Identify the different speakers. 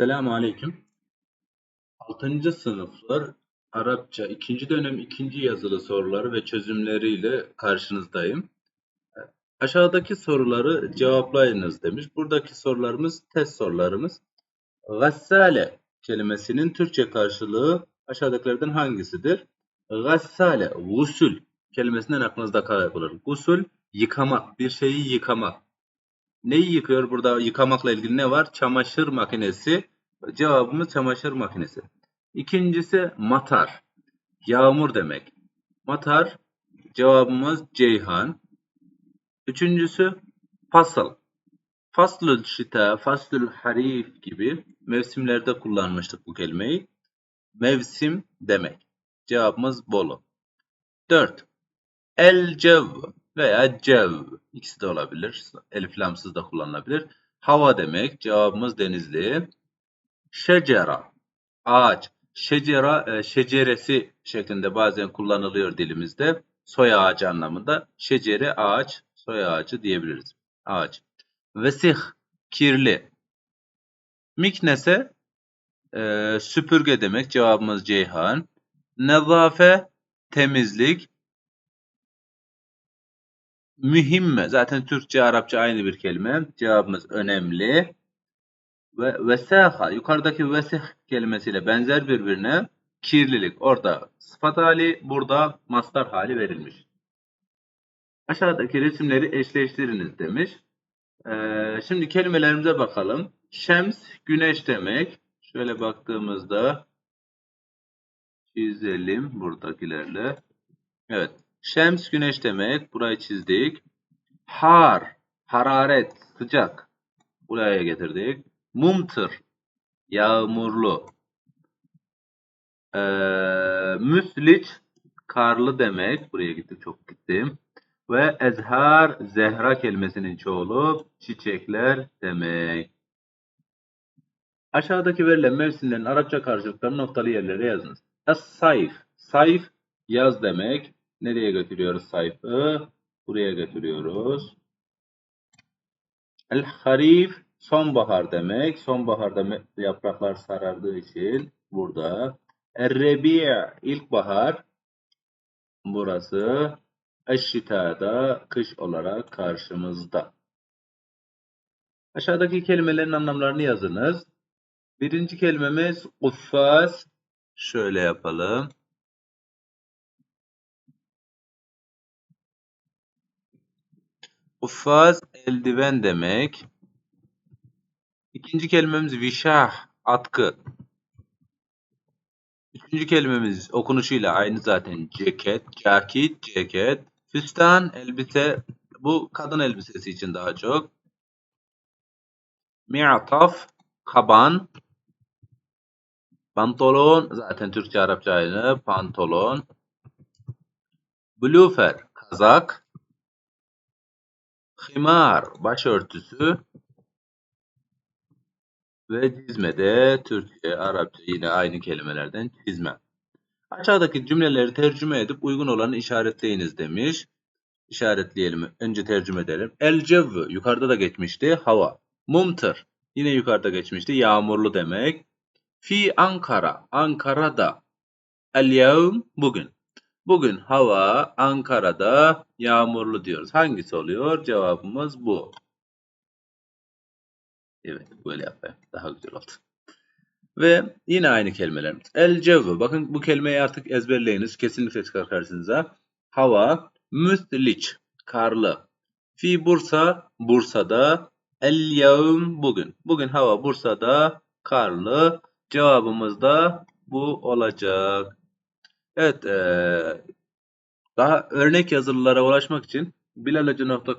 Speaker 1: Selamun Aleyküm. 6. sınıflar Arapça 2. dönem 2. yazılı soruları ve çözümleriyle karşınızdayım. Aşağıdaki soruları cevaplayınız demiş. Buradaki sorularımız test sorularımız. Gassale kelimesinin Türkçe karşılığı aşağıdakilerden hangisidir? Gassale, gusül kelimesinden aklınızda kaybolur. Gusül, yıkamak, bir şeyi yıkamak. Neyi yıkıyor? Burada yıkamakla ilgili ne var? Çamaşır makinesi. Cevabımız çamaşır makinesi. İkincisi matar. Yağmur demek. Matar. Cevabımız Ceyhan. Üçüncüsü fasıl. Faslül şita, faslül harif gibi mevsimlerde kullanmıştık bu kelimeyi. Mevsim demek. Cevabımız Bolu. 4. El cev veya cev. İkisi de olabilir. Elif lamsız da kullanılabilir. Hava demek. Cevabımız Denizli. Şecera. Ağaç. Şecera, şeceresi şeklinde bazen kullanılıyor dilimizde. Soy ağacı anlamında. Şecere ağaç, soy ağacı diyebiliriz. Ağaç. Vesih. Kirli. Miknese e, süpürge demek. Cevabımız Ceyhan. Nezafe temizlik. Mühimme. Zaten Türkçe, Arapça aynı bir kelime. Cevabımız önemli. Ve vesaha. Yukarıdaki vesih kelimesiyle benzer birbirine. Kirlilik. Orada sıfat hali, burada mastar hali verilmiş. Aşağıdaki resimleri eşleştiriniz demiş. Ee, şimdi kelimelerimize bakalım. Şems, güneş demek. Şöyle baktığımızda çizelim buradakilerle. Evet. Şems güneş demek. Burayı çizdik. Har, hararet, sıcak. Buraya getirdik. Mumtır, yağmurlu. Ee, müsliç, karlı demek. Buraya gittim, çok gittim. Ve ezhar, zehra kelimesinin çoğulu çiçekler demek. Aşağıdaki verilen mevsimlerin Arapça karşılıklarını noktalı yerlere yazınız. Es-sayf, sayf yaz demek. Nereye götürüyoruz sayfı? Buraya götürüyoruz. El-harif sonbahar demek. Sonbaharda yapraklar sarardığı için burada. Er-rebi' ilkbahar burası. Eşşita'da kış olarak karşımızda. Aşağıdaki kelimelerin anlamlarını yazınız. Birinci kelimemiz kuffaz. Şöyle yapalım. Kuffaz eldiven demek. İkinci kelimemiz vişah, atkı. Üçüncü kelimemiz okunuşuyla aynı zaten ceket, cakit, ceket. Füstan, elbise. Bu kadın elbisesi için daha çok. Mi'taf, kaban. Pantolon, zaten Türkçe Arapça aynı. Pantolon. Blüfer, kazak. Himar başörtüsü ve çizme de Türkçe, Arapça yine aynı kelimelerden çizme. Aşağıdaki cümleleri tercüme edip uygun olanı işaretleyiniz demiş. İşaretleyelim. Önce tercüme edelim. El cevvü yukarıda da geçmişti. Hava. Mumtır yine yukarıda geçmişti. Yağmurlu demek. Fi Ankara. Ankara'da. El yevm bugün. Bugün hava Ankara'da yağmurlu diyoruz. Hangisi oluyor? Cevabımız bu. Evet böyle yapayım. Daha güzel oldu. Ve yine aynı kelimelerimiz. El cevvu. Bakın bu kelimeyi artık ezberleyiniz. Kesinlikle çıkar karşınıza. Hava. Müsliç. Karlı. Fi Bursa. Bursa'da. El yevm. Bugün. Bugün hava Bursa'da karlı. Cevabımız da bu olacak. Evet. Ee, daha örnek yazılılara ulaşmak için bilalacı.com